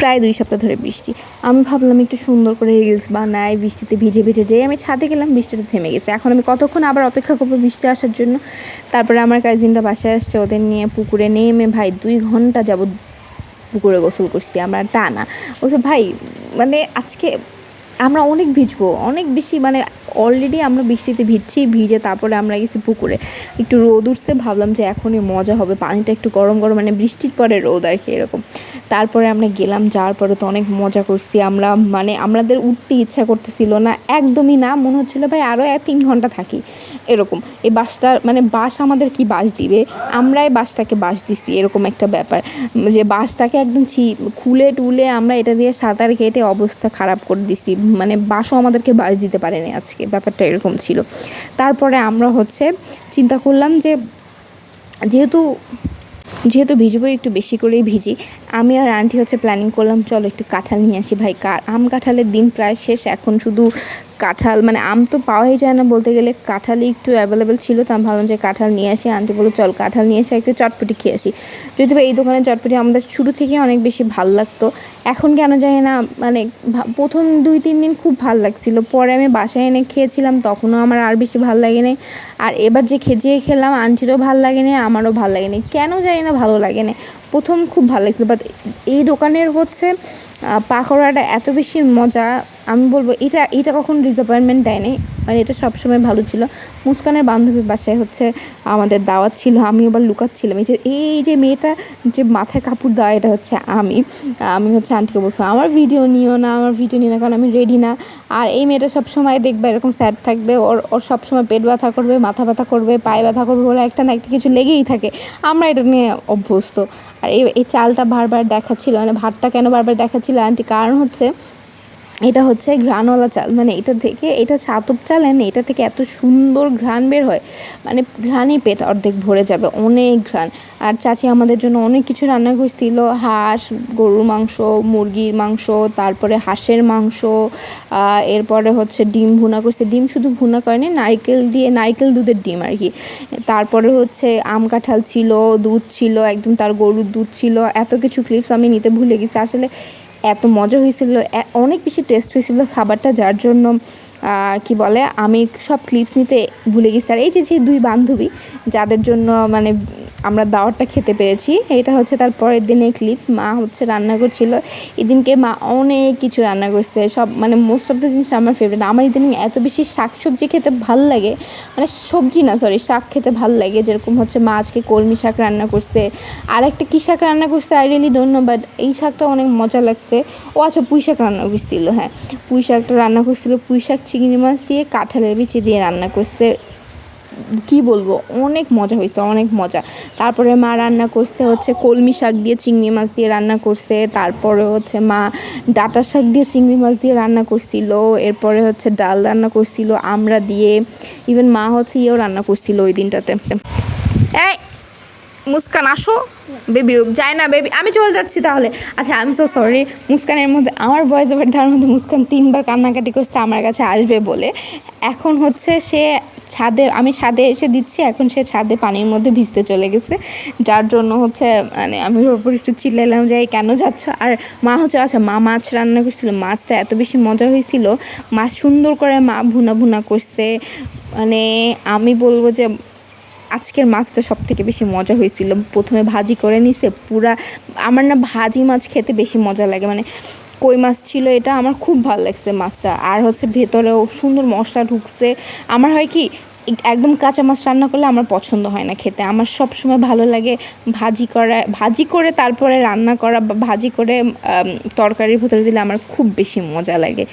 প্রায় দুই সপ্তাহ ধরে বৃষ্টি। আমি ভাবলাম একটু সুন্দর করে রিলস বানাই, বৃষ্টিতে ভিজে ভিজে যেই আমি ছাদে গেলাম বৃষ্টিটা থেমে গেছে। এখন আমি কতক্ষণ আবার অপেক্ষা করব বৃষ্টি আসার জন্য? তারপরে আমার কাজিনটা বাসায় আসছে, ওদের নিয়ে পুকুরে নেমে ভাই দুই ঘণ্টা যাবত পুকুরে গোসল করছি, আমরা টানা। বলছে ভাই মানে আজকে আমরা অনেক ভিজবো, অনেক বেশি মানে অলরেডি আমরা বৃষ্টিতে ভিজছি, ভিজে তারপরে আমরা গেছি পুকুরে। একটু রোদ উঠছে, ভাবলাম যে এখনই মজা হবে, পানিটা একটু গরম গরম মানে বৃষ্টির পরে রোদ আর কি এরকম। তারপরে আমরা গেলাম, যাওয়ার পরে তো অনেক মজা করছি, আমরা মানে আমাদের উঠতে ইচ্ছা করতেছিল না, একদমই না, মনে হচ্ছিল ভাই আরও এক তিন ঘণ্টা থাকি, এরকম। এই বাসটা মানে বাস আমাদের কি বাস দিবে? আমরাই বাসটাকে বাস দিছি, এরকম একটা ব্যাপার। যে বাসটাকে একদম ছি, খুলে টুলে আমরা এটা দিয়ে সাঁতার কেটে অবস্থা খারাপ করে দিছি মানে বাসও আমাদেরকে বাস দিতে পারেনি আজকে, ব্যাপারটা এরকম ছিল। তারপরে আমরা হচ্ছে চিন্তা করলাম যে, যেহেতু যেহেতু ভিজবো একটু বেশি করেই ভিজি, আমি আর আন্টি হচ্ছে প্ল্যানিং করলাম, চলো একটু কাঁঠাল নিয়ে আসি ভাই। কার আম কাঁঠালের দিন প্রায় শেষ, এখন শুধু কাঁঠাল মানে আম তো পাওয়াই যায় না বলতে গেলে। কাঁঠালই একটু অ্যাভেলেবেল ছিল, তো আমি ভাবলাম যে কাঁঠাল নিয়ে আসি, আন্টি বলল, চল কাঁঠাল নিয়ে এসে একটু চটপটি খেয়ে আসি। যদি বা এই দোকানের চটপটি আমাদের শুরু থেকে অনেক বেশি ভালো লাগতো। এখন কেন জানি না মানে প্রথম দুই, তিন দিন খুব ভালো লাগছিল। পরে আমি বাসায় এনে খেয়েছিলাম, তখনও আমার আর বেশি ভালো লাগে লাগেনি আর এবার যে খেজিয়ে খেলাম, আন্টিরও ভালো লাগে লাগেনি আমারও ভালো লাগে লাগেনি কেন জানি না ভালো লাগে লাগেনি প্রথম খুব ভালো লাগছিল বাট এই দোকানের হচ্ছে পাকোড়াটা এত বেশি মজা, আমি বলব এটা এটা কখনো ডিসঅ্যাপয়েন্টমেন্ট দেয়নি। মানে এটা সবসময় ভালো ছিল। মুস্কানের বান্ধবীর বাসায় হচ্ছে আমাদের দাওয়াত ছিল আমি আবার লুকাচ্ছিলাম। এই যে এই যে মেয়েটা যে মাথায় কাপড় দেওয়া এটা হচ্ছে আমি। আমি হচ্ছে আন্টিকে বলছিলাম আমার ভিডিও নিও না, আমার ভিডিও নিও না, কারণ আমি রেডি না। আর এই মেয়েটা সবসময় দেখবে, এরকম স্যাড থাকবে, ওর ওর সবসময় পেট ব্যথা করবে, মাথা ব্যথা করবে, পায়ে ব্যথা করবে বলে একটা না একটা কিছু লেগেই থাকে। আমরা এটা নিয়ে অভ্যস্ত। আর এই চালটা বারবার দেখাচ্ছিল মানে ভাতটা কেন বারবার দেখাচ্ছিল আন্টি? কারণ হচ্ছে এটা হচ্ছে ঘ্রাণওয়ালা চাল। মানে এটা থেকে, এটা ছাতপ চাল এনে এটা থেকে এত সুন্দর ঘ্রাণ বের হয় মানে ঘ্রাণই পেট অর্ধেক ভরে যাবে, অনেক ঘ্রাণ। আর চাচি আমাদের জন্য অনেক কিছু রান্না করছিল হাঁস, গরুর মাংস, মুরগির মাংস, তারপরে হাঁসের মাংস এরপরে হচ্ছে ডিম ভুনা করছে। ডিম শুধু ভুনা করেনি নারকেল দিয়ে, নারকেল দুধের ডিম আর কি। তারপরে হচ্ছে আম কাঁঠাল ছিল, দুধ ছিল, একদম তার গরুর দুধ ছিল, এত কিছু ক্লিপস আমি নিতে ভুলে গেছি। আসলে এত মজা হয়েছিল অনেক বেশি টেস্ট হয়েছিল খাবারটা, যার জন্য কি বলে, আমি সব ক্লিপস নিতে ভুলে গেছি। আর এই যে যে দুই বান্ধবী, যাদের জন্য মানে আমরা দাওয়াতটা খেতে পেরেছি। এটা হচ্ছে তার পরের দিনের ক্লিপস মা হচ্ছে রান্না করছিল এদিনকে মা অনেক কিছু রান্না করছে। সব মানে মোস্ট অফ দ্য জিনিস আমার ফেভারিট আমার ইদানিং এত বেশি শাক সবজি খেতে ভালো লাগে। মানে সবজি না সরি শাক খেতে ভালো লাগে। যেরকম হচ্ছে মা আজকে কলমি শাক রান্না করছে। আর একটা কী শাক রান্না করছে? I really don't know but এই শাকটা অনেক মজা লাগছে। ও আচ্ছা পুঁই শাক রান্না করছিল হ্যাঁ। পুঁই শাকটা রান্না করছিল। পুঁই শাক, চিংড়ি মাছ দিয়ে কাঁঠালের বিচি দিয়ে রান্না করছে। কি বলব, অনেক মজা হয়েছে, অনেক মজা। তারপরে মা রান্না করছে হচ্ছে কলমি শাক দিয়ে চিংড়ি মাছ দিয়ে রান্না করছে, তারপরে হচ্ছে মা ডাটা শাক দিয়ে চিংড়ি মাছ দিয়ে রান্না করছিল, এরপরে হচ্ছে ডাল রান্না করছিল, আমরা দিয়ে ইভেন মা হচ্ছে ইয়েও রান্না করছিল ওই দিনটাতে। এই, মুস্কান, আসো। বেবি যায় না বেবি আমি চলে যাচ্ছি তাহলে। আচ্ছা আমি সো সরি মুস্কানের মধ্যে, আমার বয়স ওভার দেওয়ার মধ্যে মুস্কান তিনবার কান্নাকাটি করছে, আমার কাছে আসবে বলে। এখন হচ্ছে সে ছাদে, আমি ছাদে এসে দিচ্ছি, এখন সে ছাদে পানির মধ্যে ভিজতে চলে গেছে। যার জন্য হচ্ছে মানে আমি ওর উপর একটু চিল্লাইলাম যে কেন যাচ্ছ? আর মা হচ্ছে আচ্ছা মা মাছ রান্না করছিল, মাছটা এত বেশি মজা হয়েছিল মাছ সুন্দর করে মা ভুনা ভুনা করছে। মানে আমি বলব যে, আজকের মাছটা সব থেকে বেশি মজা হয়েছিল। প্রথমে ভাজি করে নিছে, পুরা, আমার না ভাজি মাছ খেতে বেশি মজা লাগে। মানে কই মাছ ছিল এটা আমার খুব ভালো লাগছে মাছটা। আর হচ্ছে ভেতরেও সুন্দর মশলা ঢুকছে। আমার হয় কি একদম কাঁচা মাছ রান্না করলে আমার পছন্দ হয় না খেতে। আমার সব সময় ভালো লাগে ভাজি করা, ভাজি করে তারপরে রান্না করা বা ভাজি করে তরকারির ভেতরে দিলে আমার খুব বেশি মজা লাগে।